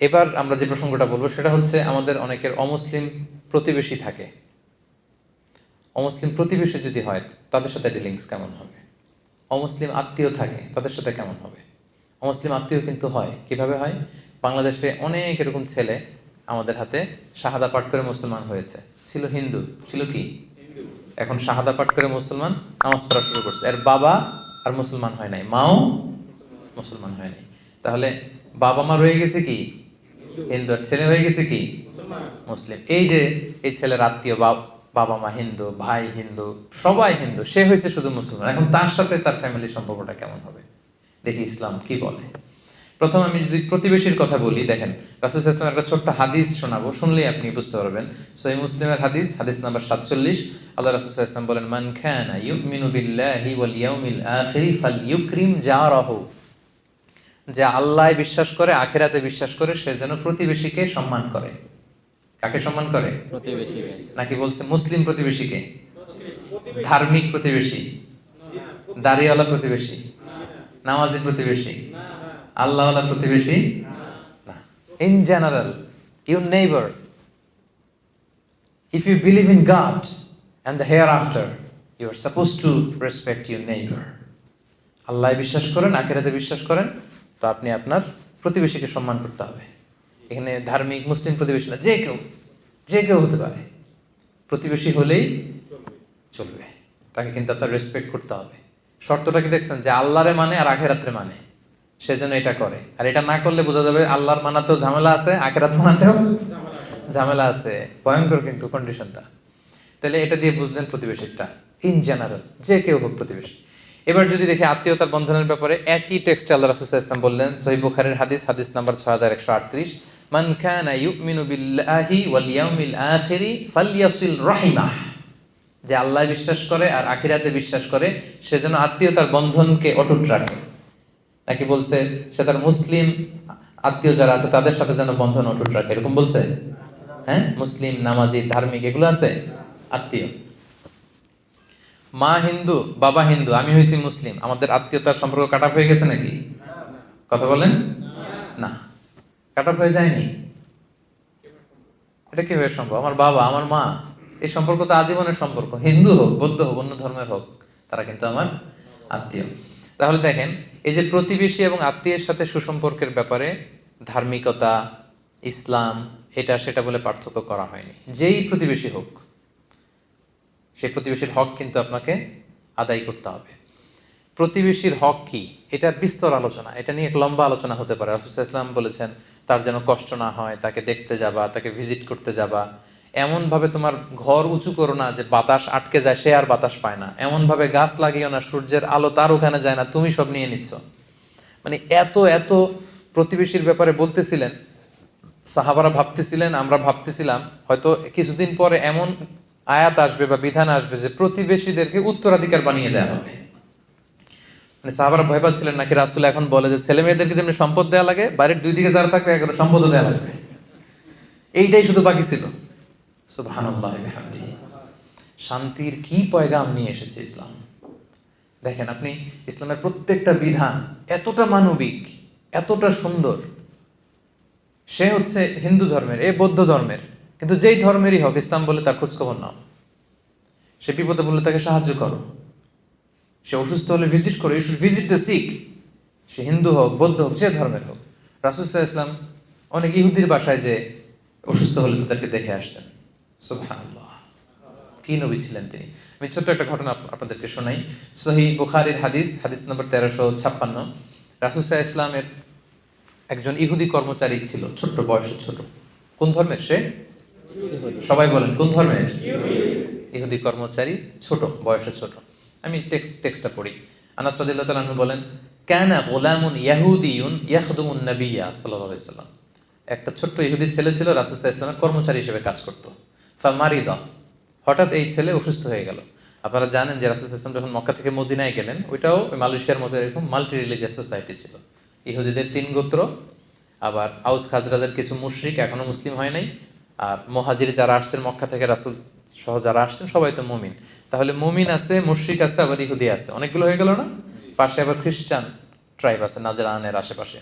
এবার আমরা যে প্রসঙ্গটা বলব সেটা হচ্ছে আমাদের অনেকের অমুসলিম প্রতিবেশী থাকে। অমুসলিম প্রতিবেশী যদি হয় তাদের সাথে ডিলিংস কেমন হবে? অমুসলিম আত্মীয় থাকে তাদের সাথে কেমন হবে? অমুসলিম আত্মীয় কিন্তু হয়। কীভাবে হয়? বাংলাদেশে অনেক এরকম ছেলে আমাদের হাতে শাহাদা পাঠ করে মুসলমান হয়েছে। ছিল হিন্দু। ছিল কি? এখন শাহাদা পাঠ করে মুসলমান নামাজ পড়া শুরু করছে। এর বাবা আর মুসলমান হয় নাই। মাও মুসলমান হয় নাই। তাহলে বাবা মা রয়ে গেছে কি? হিন্দু। আর ছেলে হয়ে গেছে কি? মুসলিম। এই যে এই ছেলের আত্মীয় বাবা মা হিন্দু, ভাই হিন্দু, সবাই হিন্দু, সে হয়েছে শুধু মুসলমান। এখন তার সাথে তার ফ্যামিলির সম্পর্কটা কেমন হবে? দেখি ইসলাম কি বলে। প্রথম আমি যদি প্রতিবেশীর কথা বলি, দেখেন, রাসুল ইসলামের একটা ছোট্ট হাদিস শোনাবো, শুনলেই আপনি বুঝতে পারবেন। সহি মুসলিমের হাদিস হাদিস নাম্বার সাতচল্লিশ। আল্লাহ রাসুল ইসলাম বলেন, মান খানা ইউমিনু বিল্লাহি ওয়াল ইয়াউমিল আখিরি ফালইউকরিম জারাহু। যে আল্লাহ বিশ্বাস করে আখেরাতে বিশ্বাস করে সে যেন প্রতিবেশীকে সম্মান করে। কাকে সম্মান করে? নাকি বলছে মুসলিম প্রতিবেশীকে? ধার্মিক প্রতিবেশী? দাড়িওয়ালা প্রতিবেশী? নামাজি প্রতিবেশী? আল্লাহওয়ালা প্রতিবেশী? না। In general you neighbour if you believe in God and the hereafter you are suppose to respect your neighbour আল্লাহ বিশ্বাস করেন আখেরাতে বিশ্বাস করেন তো আপনি আপনার প্রতিবেশীকে সম্মান করতে হবে। এখানে ধার্মিক, মুসলিম প্রতিবেশী না, যে কেউ যে কেউ হতে পারে। প্রতিবেশী হলেই চলবে। তাকে কিন্তু আপনার রেসপেক্ট করতে হবে। শর্তটা কি দেখছেন? যে আল্লাহরে মানে আর আখেরাত্রে মানে। সেজন্য এটা করে। আর এটা না করলে বোঝা যাবে আল্লাহর মানাতেও ঝামেলা আছে আখেরাত মানাতেও ঝামেলা আছে। ভয়ঙ্কর কিন্তু কন্ডিশনটা তাহলে এটা দিয়ে বুঝলেন প্রতিবেশীটা ইন জেনারেল যে কেউ হোক প্রতিবেশী। এবার যদি দেখি আত্মীয়তার বন্ধনের ব্যাপারে, একই টেক্সটে আল্লাহ রাসূল ওয়াসাল্লাম বললেন, সহিহ বুখারীর হাদিস হাদিস নাম্বার 6138 মান কানা ইউমিনু বিল্লাহি ওয়াল ইয়াউমিল আখিরি ফালইয়াসিল যে আল্লাহ বিশ্বাস করে আর আখিরাতে বিশ্বাস করে, সে যেন আত্মীয়তার বন্ধনকে অটুট রাখে। নাকি বলছে, সে তার মুসলিম আত্মীয় যারা আছে, তাদের সাথে যেন বন্ধন অটুট রাখে? এরকম বলছে? হ্যাঁ? মুসলিম, নামাজি, ধার্মিক, এগুলো আছে? আত্মীয়। মা হিন্দু, বাবা হিন্দু, আমি হয়েছি মুসলিম। আমাদের আত্মীয়তার সম্পর্ক কাটা হয়ে গেছে নাকি? কথা বলেন? না। কাটা হয়ে যায়নি? এটা কীভাবে সম্ভব? আমার বাবা, আমার মা, এই সম্পর্ক তো আজীবনের সম্পর্ক। হিন্দু হোক, বৌদ্ধ হোক, অন্য ধর্মের হোক, তারা কিন্তু আমার আত্মীয়। তাহলে দেখেন, এই যে প্রতিবেশী এবং আত্মীয়ের সাথে সুসম্পর্কের ব্যাপারে ধার্মিকতা, ইসলাম, এটা সেটা বলে পার্থক্য করা হয়নি। যেই প্রতিবেশী হোক। সেই প্রতিবেশীর হক কিন্তু আপনাকে আদায় করতে হবে। প্রতিবেশীর হক কি? এটা বিস্তর আলোচনা। এটা নিয়ে এক লম্বা আলোচনা হতে পারে। রাসূল ইসলাম বলেছেন, তার যেন কষ্ট না হয়, তাকে দেখতে যাবা, তাকে ভিজিট করতে যাবা। এমনভাবে তোমার ঘর উঁচু করো না যে বাতাস আটকে যায়, সে আর বাতাস পায় না। এমনভাবে গাছ লাগিও না, সূর্যের আলো তার ওখানে যায় না, তুমি সব নিয়ে নিচ্ছ। মানে এত এত প্রতিবেশীর ব্যাপারে বলতেছিলেন, সাহাবারা ভাবতেছিলেন, আমরা ভাবতেছিলাম, হয়তো কিছুদিন পরে এমন আয়াত আসবে বা বিধান আসবে যে প্রতিবেশীদেরকে উত্তরাধিকার বানিয়ে দেওয়া হবে। মানে সাহাবারা ভয় পাচ্ছিলেন নাকি রাসুল এখন বলে যে ছেলে মেয়েদেরকে যেমনি সম্পদ দেওয়া লাগে, বাড়ির দুই দিকে যারা থাকবে এগুলো সম্পদও দেওয়া লাগবে। এইটাই শুধু বাকি ছিল। শান্তির কি পয়গাম নিয়ে এসেছে ইসলাম? দেখেন আপনি, ইসলামের প্রত্যেকটা বিধান এতটা মানবিক, এতটা সুন্দর। সে হচ্ছে হিন্দু ধর্মের, এ বৌদ্ধ ধর্মের। কিন্তু যেই ধর্মেরই হোক, ইসলাম বলে তার খোঁজখবর নাও। সে বিপদে বললে তাকে সাহায্য করো। সে অসুস্থ হলে ভিজিট করো। You should visit the Sikh সে হিন্দু হোক, বৌদ্ধ হোক, যে ধর্মের হোক। সাল্লাল্লাহু ইসলাম অনেক ইহুদির বাসায় যে অসুস্থ হলে তাদেরকে দেখে আসতেন। কি নবী ছিলেন তিনি? আমি ছোট্ট একটা ঘটনা আপনাদেরকে শোনাই। সহি বুখারীর হাদিস হাদিস নম্বর তেরোশো ছাপ্পান্ন। রাসুসাহ ইসলামের একজন ইহুদি কর্মচারী ছিল, ছোট্ট, বয়সে ছোট। কোন ধর্মের সে? সবাই বলেন, কোন ধর্মের? ইহুদি কর্মচারী, ছোট, বয়সে ছোট। আমি টেক্সট টেক্সটটা পড়ি। আনাস রাদিয়াল্লাহু তাআলা বলেন, কানা গোলামুন ইয়াহুদিয়ুন ইয়াখদুমুন নাবিয়্যা সাল্লাল্লাহু আলাইহি সাল্লাম। একটা ছোট্ট ইহুদি ছেলে ছিল আলাইহি ইসলামের কর্মচারী হিসেবে কাজ করত। ফামারিদা। হঠাৎ এই ছেলে অসুস্থ হয়ে গেল। আপনারা জানেন যে রাসূল ইসলাম যখন মক্কা থেকে মদিনায় গেলেন, ওইটাও মালয়েশিয়ার মতো এরকম মাল্টি রিলিজিয়াস সোসাইটি ছিল। ইহুদিদের তিন গোত্র, আবার আউস খাজরাজের কিছু মুশরিক এখনও মুসলিম হয় নাই। আর মহাজির যারা আসছেন মক্কা থেকে, রাসূল সহ যারা আসছেন, সবাই তো মুমিন। তাহলে মুমিন আছে, মুশরিক আছে, আবার ইহুদি আছে। অনেকগুলো হয়ে গেল না? পাশে আবার খ্রিস্টান ট্রাইব আছে, নাজরানের আশেপাশে।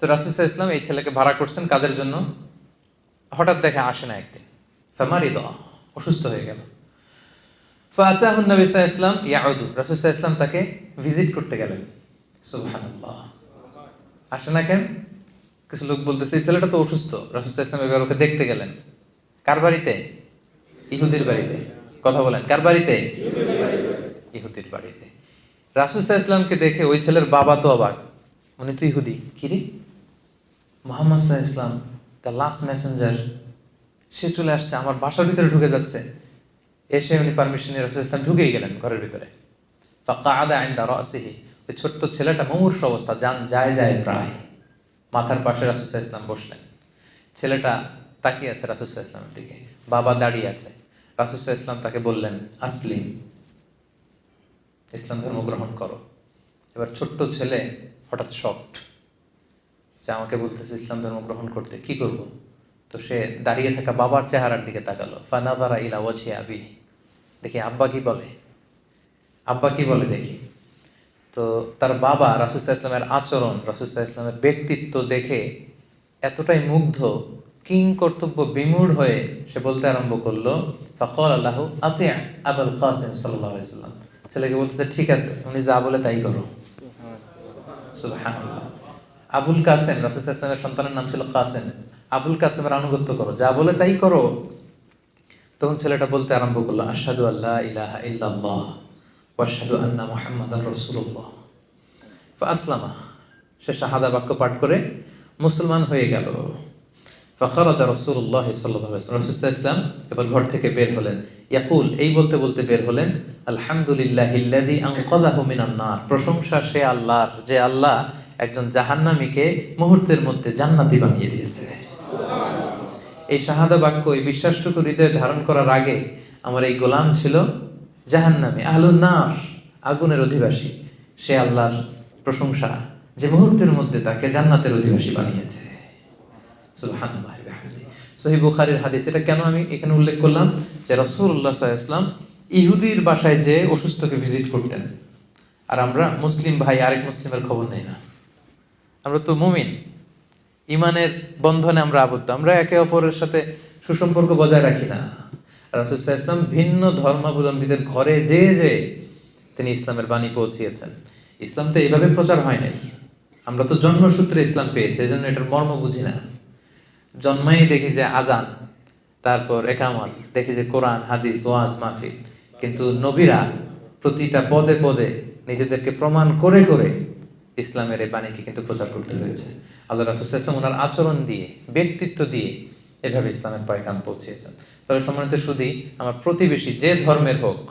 তো রাসুসাহ ইসলাম এই ছেলেকে ভাড়া করছেন কাজের জন্য। হঠাৎ দেখে আসে না একদিন। ফামারি দ অসুস্থ হয়ে গেল। ফাতাহুন নবী সাল্লাল্লাহু ইসলাম ইয়াউদু, রাসূল ইসলাম তাকে ভিজিট করতে গেলেন। সুবহানাল্লাহ। আসে না কেন? কিছু লোক বলতেছে ছেলেটা তো অসুস্থ। রাসূল সাল্লাল্লাহু আলাইহি ইসলাম এবার দেখতে গেলেন। কার বাড়িতে? ইহুদির বাড়িতে। কথা বলেন, কার বাড়িতে? ইহুদির বাড়িতে। রাসূল ইসলামকে দেখে ওই ছেলের বাবা তো অবাক। উনি তো ইহুদি। কি রে? মোহাম্মদ আলাইহি ইসলাম দ্য লাস্ট মেসেঞ্জার সে চলে আসছে, আমার বাসার ভিতরে ঢুকে যাচ্ছে। এসে উনি পারমিশন নিয়ে রাসূল ইসলাম ঢুকেই গেলেন ঘরের ভিতরে। আইন ইনদা রাসিহি। ওই ছোট্ট ছেলেটা মুমূর্ষ অবস্থা, যান, যায় যায় প্রায়। মাথার পাশে রাসূল ইসলাম বসলেন। ছেলেটা তাকিয়ে আছে রাসূল ইসলামের দিকে। বাবা দাঁড়িয়ে আছে। রাসূল ইসলাম তাকে বললেন, আসলিম, ইসলাম ধর্ম গ্রহণ করো। এবার ছোট্ট ছেলে হঠাৎ শকড যে আমাকে বলতেছে, ইসলাম ধর্ম গ্রহণ করতে কি করব? তো সে দাঁড়িয়ে থাকা বাবার চেহারার দিকে তাকালো। ফানাদারা ইলা ওয়াজহি আবি দেখি আব্বা কি বলে? আব্বা কি বলে দেখি? তো তার বাবা রাসুসাহ ইসলামের আচরণ রাসুসাহ ইসলামের ব্যক্তিত্ব দেখে এতটাই মুগ্ধ, কিং কর্তব্য বিমূঢ় হয়ে সে বলতে আরম্ভ করল ফকল আল্লাহ আতিয়া আবুল কাসিম সাল্লাহ সাল্লাম ছেলেকে বলতেছে, ঠিক আছে উনি যা বলে তাই করো। আবুল কাসেম, রাসুল ইসলামের সন্তানের নাম ছিল কাসেম। আবুল কাসেমের আনুগত্য করো, যা বলে তাই করো। তখন ছেলেটা বলতে আরম্ভ করল, আশহাদু আল্লাহ ইলাহা ইল্লাল্লাহ। ওয়াশহাদু আন্না মুহাম্মাদান রাসূলুল্লাহ ফাসলামা সে শাহাদা বাক্য পাঠ করে মুসলমান হয়ে গেল। ফখরাজা রসুল্লাহ সাল্লাহ রসুল্লাহ ইসলাম এবার ঘর থেকে বের হলেন। ইয়াকুল, এই বলতে বলতে বের হলেন, আলহামদুলিল্লাহ ইল্লাদি আনকাদাহু মিনান নার। প্রশংসা সে আল্লাহর, যে আল্লাহ একজন জাহান্নামীকে মুহূর্তের মধ্যে জান্নাতি বানিয়ে দিয়েছে। এই শাহাদা বাক্য, এই বিশ্বাসটুকু হৃদয়ে ধারণ করার আগে আমার এই গোলাম ছিল জাহান্নামী আহলুন নার আগুনের অধিবাসী। সে আল্লাহর প্রশংসা যে মুহূর্তের মধ্যে তাকে জান্নাতের অধিবাসী বানিয়েছে। বিহামদিহি। সহিহ হাদিস, এটা কেন আমি এখানে উল্লেখ করলাম? যে সাল্লাল্লাহু আলাইহি ইহুদির বাসায় যে অসুস্থকে ভিজিট করতেন। আর আমরা মুসলিম ভাই, আরেক মুসলিমের খবর নেই না। আমরা তো মুমিন। ইমানের বন্ধনে আমরা আবদ্ধ। আমরা একে অপরের সাথে সুসম্পর্ক বজায় রাখি না। রাসূল সাল্লাল্লাহু ভিন্ন ধর্মাবলম্বীদের ঘরে যে যে তিনি ইসলামের বাণী পৌঁছিয়েছেন। ইসলাম তো এইভাবে প্রচার হয় নাই। আমরা তো জন্মসূত্রে ইসলাম পেয়েছি এই জন্য এটার মর্ম বুঝি না। জন্মাই দেখি যে আজান তারপর একামত, দেখি যে কোরআন, হাদিস, ওয়াজ, মাহফিল। কিন্তু নবীরা প্রতিটা পদে পদে নিজেদেরকে প্রমাণ করে করে ইসলামের এই বাণীকে কিন্তু প্রচার করতে হয়েছে। আল্লাহ রাসুলাম ওনার আচরণ দিয়ে, ব্যক্তিত্ব দিয়ে এভাবে ইসলামের পয়গাম পৌঁছিয়েছেন। তবে সম্মানিত শুধু আমার প্রতিবেশী যে ধর্মের হোক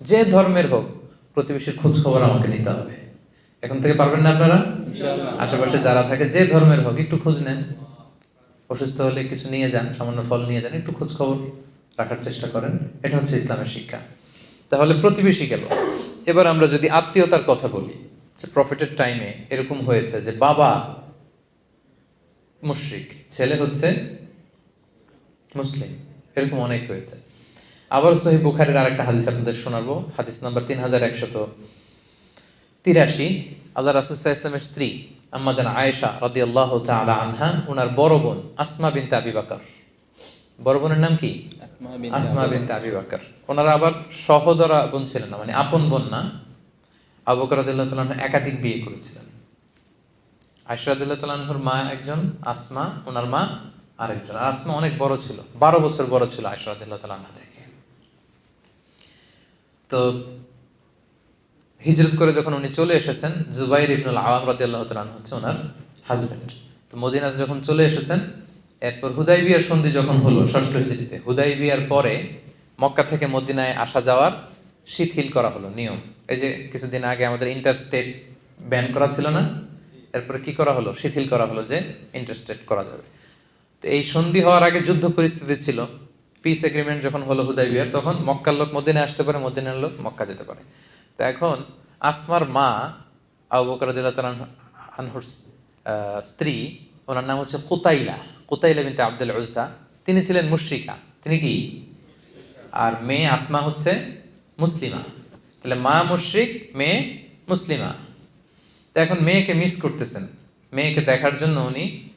যে ধর্মের হোক প্রতিবেশীর খোঁজ খবর আমাকে নিতে হবে। এখন থেকে পারবেন না আপনারা? আশেপাশে যারা থাকে যে ধর্মের হোক একটু খোঁজ নেন। অসুস্থ হলে কিছু নিয়ে যান সামান্য ফল নিয়ে যান একটু খোঁজ খবর রাখার চেষ্টা করেন। এটা হচ্ছে ইসলামের শিক্ষা। তাহলে প্রতিবেশী গেল। এবার আমরা যদি আত্মীয়তার কথা বলি যে প্রফিটের টাইমে এরকম হয়েছে যে বাবা মুশরিক ছেলে হচ্ছে মুসলিম এরকম অনেক হয়েছে। আবার সহি বুখারের আরেকটা হাদিস আপনাদের শোনাবো। হাদিস নাম্বার তিন হাজার একশত তিরাশি। আল্লাহ রাসুসাহ ইসলামের স্ত্রী আম্মা জান আয়েশা রাদি আল্লাহ তালা আনহা ওনার বড় বোন আসমা বিনতে আবি বাকর। বড় বোনের নাম কি? আসমা বিন আসমা বিনতে আবি বাকর। ওনারা আবার সহদরা বোন ছিলেন না মানে আপন বোন না। আবু বকর রাদিয়াল্লাহু তাআলা একাধিক বিয়ে করেছিলেন। আয়েশা রাদিয়াল্লাহু তাআলা মা একজন আসমা ওনার মা আরেকজন। আসমা অনেক বড় ছিল বারো বছর বড় ছিল আয়েশা রাদিয়াল্লাহু থেকে তো হিজরত করে যখন উনি চলে এসেছেন জুবাইর ইবনুল আওয়াম রাদিয়াল্লাহু তাআলা আনহু হচ্ছে ওনার হাজবেন্ড তো মদিনাতে যখন চলে এসেছেন এরপর হুদাই বিয়ার সন্ধি যখন হলো ষষ্ঠ হিজরিতে হুদাই বিয়ার পরে মক্কা থেকে মদিনায় আসা যাওয়ার শিথিল করা হলো নিয়ম। এই যে কিছুদিন আগে আমাদের ইন্টারস্টেট ব্যান করা ছিল না এরপরে কি করা হলো? শিথিল করা হলো যে ইন্টারস্টেট করা যাবে। তো এই সন্ধি হওয়ার আগে যুদ্ধ পরিস্থিতি ছিল। পিস এগ্রিমেন্ট যখন হলো হুদাই বিয়ার তখন মক্কার লোক মদিনায় আসতে পারে, মদিনার লোক মক্কা যেতে পারে। তো এখন আসমার মা আবু বকর আনহুর স্ত্রী, ওনার নাম হচ্ছে কুতাইলা কুতাইলা বিনতে আব্দুল উজ্জা তিনি ছিলেন মুশরিকা। তিনি কি? আর মেয়ে আসমা হচ্ছে মুসলিমা। তাহলে মা মুশরিক, মেয়ে মুসলিমা। তো এখন মেয়েকে মিস করতেছেন। মেয়েকে দেখার জন্য উনি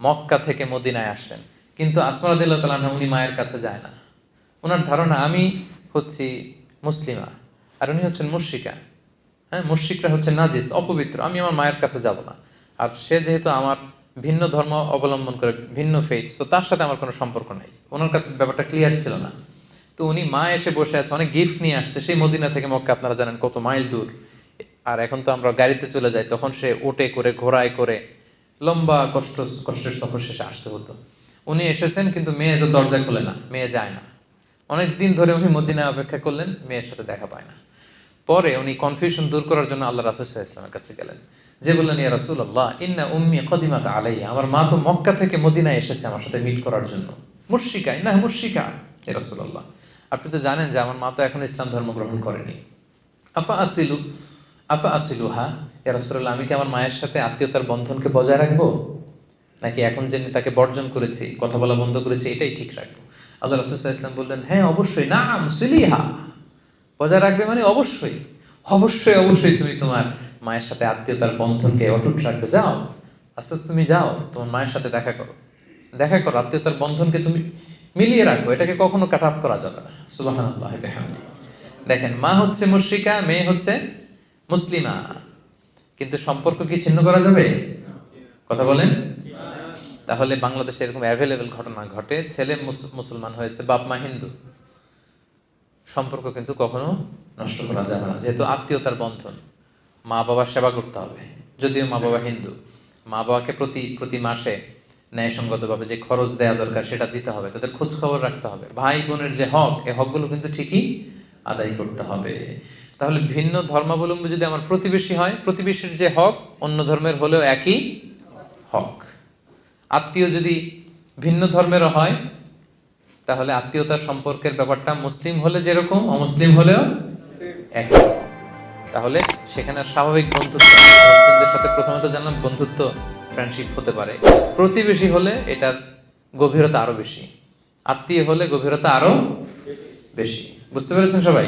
মক্কা থেকে মদিনায় আসলেন কিন্তু আসমারাদিল্লাহ উনি মায়ের কাছে যায় না। ওনার ধারণা, আমি হচ্ছি মুসলিমা, আর উনি হচ্ছেন মুশ্রিকা। হ্যাঁ মুশ্রিকরা হচ্ছে নাজিস, অপবিত্র, আমি আমার মায়ের কাছে যাব না। আর সে যেহেতু আমার ভিন্ন ধর্ম অবলম্বন করে, ভিন্ন ফেথ তো তার সাথে আমার কোনো সম্পর্ক নেই। ওনার কাছে ব্যাপারটা ক্লিয়ার ছিল না। তো উনি মা এসে বসে আছে, অনেক গিফট নিয়ে আসছে। সেই মদিনা থেকে মক্কা, আপনারা জানেন কত মাইল দূর। আর এখন তো আমরা গাড়িতে চলে যাই, তখন সে ওটে করে, ঘোড়ায় করে লম্বা কষ্ট, কষ্টের সফর শেষে আসতে হতো। উনি এসেছেন কিন্তু মেয়ে তো দরজা খোলে না, মেয়ে যায় না। অনেক দিন ধরে উনি মদিনায় অপেক্ষা করলেন, মেয়ের সাথে দেখা পায় না। পরে উনি কনফিউশন দূর করার জন্য আল্লাহ রাসুল ইসলামের কাছে গেলেন। যে বললেন, ইয়া রাসুল আল্লাহ ইন্না উম্মি কদিমাত আলাইয়া। আমার মা তো মক্কা থেকে মদিনায় এসেছে আমার সাথে মিট করার জন্য। মুর্শিকা ইন্না মুর্শিকা ইয়া রাসুল আল্লাহ আপনি তো জানেন যে আমার মা তো এখন ইসলাম ধর্ম গ্রহণ করেনি। আফা আসিলু? আফা আসিলু হা ইয়া রাসুল্লাহ আমি কি আমার মায়ের সাথে আত্মীয়তার বন্ধনকে বজায় রাখব? নাকি এখন যে তাকে বর্জন করেছি, কথা বলা বন্ধ করেছি, এটাই ঠিক রাখব? আল্লাহ রাসুল ইসলাম বললেন হ্যাঁ অবশ্যই না মুসলিহা বজায় রাখবে মানে অবশ্যই। অবশ্যই অবশ্যই তুমি তোমার মায়ের সাথে আত্মীয়তার বন্ধনকে অটুট রাখবে। যাও আচ্ছা তুমি যাও, তোমার মায়ের সাথে দেখা করো। দেখা করো, আত্মীয়তার বন্ধনকে তুমি মিলিয়ে রাখো। এটাকে কখনো কাট আপ করা যাবে না। সুবাহান দেখেন, মা হচ্ছে মুশ্রিকা, মেয়ে হচ্ছে মুসলিমা। কিন্তু সম্পর্ক কি ছিন্ন করা যাবে? কথা বলেন। তাহলে বাংলাদেশে এরকম অ্যাভেলেবেল ঘটনা ঘটে, ছেলে মুসলমান হয়েছে, বাপ মা হিন্দু। সম্পর্ক কিন্তু কখনো নষ্ট করা যাবে না, যেহেতু আত্মীয়তার বন্ধন। মা বাবার সেবা করতে হবে, যদিও মা বাবা হিন্দু। মা বাবাকে প্রতি প্রতি মাসে ন্যায়সঙ্গতভাবে যে খরচ দেওয়া দরকার সেটা দিতে হবে, তাদের খোঁজ খবর রাখতে হবে। ভাই বোনের যে হক এই হকগুলো কিন্তু ঠিকই আদায় করতে হবে। তাহলে ভিন্ন ধর্মাবলম্বী যদি আমার প্রতিবেশী হয়, প্রতিবেশীর যে হক, অন্য ধর্মের হলেও একই হক। আত্মীয় যদি ভিন্ন ধর্মেরও হয়, তাহলে আত্মীয়তার সম্পর্কের ব্যাপারটা মুসলিম হলে যেরকম, অমুসলিম হলেও একই। তাহলে সেখানে স্বাভাবিক বন্ধুত্ব মুসলিমদের সাথে প্রথমত জানলাম বন্ধুত্ব ফ্রেন্ডশিপ হতে পারে। প্রতিবেশী হলে এটার গভীরতা আরও বেশি। আত্মীয় হলে গভীরতা আরও বেশি। বুঝতে পেরেছেন সবাই?